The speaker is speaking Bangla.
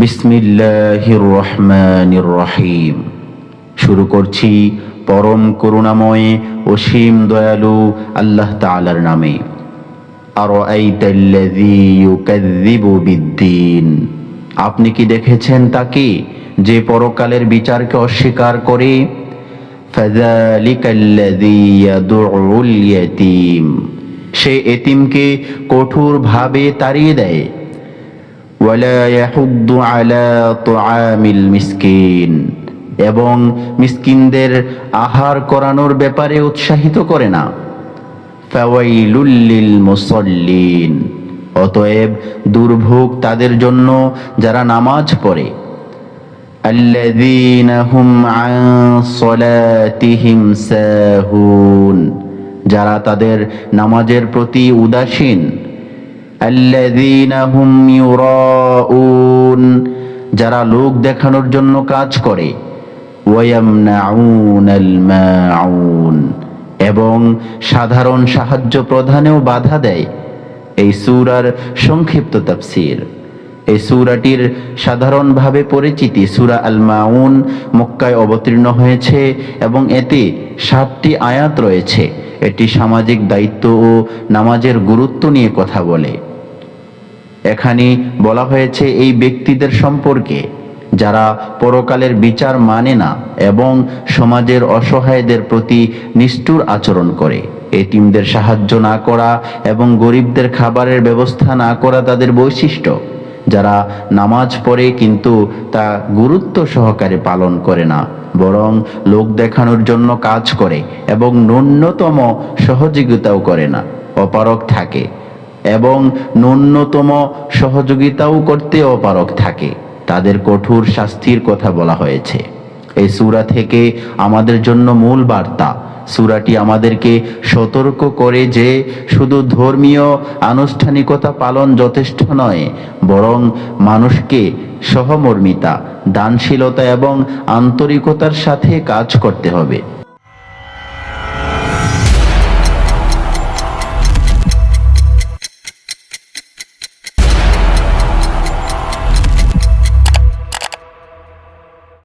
বিসমিল্লাহির রহমানির রহিম শুরু করছি পরম করুণাময়, অসীম দয়ালু আল্লাহ তাআলার নামে। বিদ্দিন। আপনি কি দেখেছেন তাকে যে পরকালের বিচারকে অস্বীকার করে? সে এতিমকে কঠোরভাবে তাড়িয়ে দেয়। ওয়ালা ইয়াহুদ্দু আলা তুআমিল মিসকিন এবং মিসকিনদের আহার করানোর ব্যাপারে উৎসাহিত করে না ফাওয়াইলুল লিল মুসাল্লিন অতএব দুর্ভোগ তাদের জন্য যারা নামাজ পড়ে الذين هم عن صلاتهم ساهون যারা তাদের নামাজের প্রতি উদাসীন الذين هم يراءون যারা লোক দেখানোর জন্য কাজ করে এবং সাধারণ সাহায্য প্রদানেও বাধা দেয়। এই সুরার সংক্ষিপ্ত তাফসির। এই সুরাটির সাধারণভাবে পরিচিতি সুরা আল মাউন মক্কায় অবতীর্ণ হয়েছে, এবং এতে সাতটি আয়াত রয়েছে। এটি সামাজিক দায়িত্ব ও নামাজের গুরুত্ব নিয়ে কথা বলে। এখানে বলা হয়েছে এই ব্যক্তিদের সম্পর্কে, যারা পরকালের বিচার মানে না এবং সমাজের অসহায়দের প্রতি নিষ্ঠুর আচরণ করে। এটিমদের সাহায্য না করা এবং গরিবদের খাবারের ব্যবস্থা না করা তাদের বৈশিষ্ট্য, যারা নামাজ পড়ে কিন্তু তা গুরুত্ব সহকারে পালন করে না, বরং লোক দেখানোর জন্য কাজ করে এবং ন্যূনতম সহযোগিতাও করে না। অপারক থাকে। এবং ন্যূনতম সহযোগিতাও করতে অপারক থাকে। তাদের কঠোর শাস্তির কথা বলা হয়েছে। এই সূরা থেকে আমাদের জন্য মূল বার্তা। সূরাটি আমাদেরকে সতর্ক করে যে শুধু ধর্মীয় আনুষ্ঠানিকতা পালন যথেষ্ট নয়, বরং মানুষকে সহমর্মিতা, দানশীলতা এবং আন্তরিকতার সাথে কাজ করতে হবে।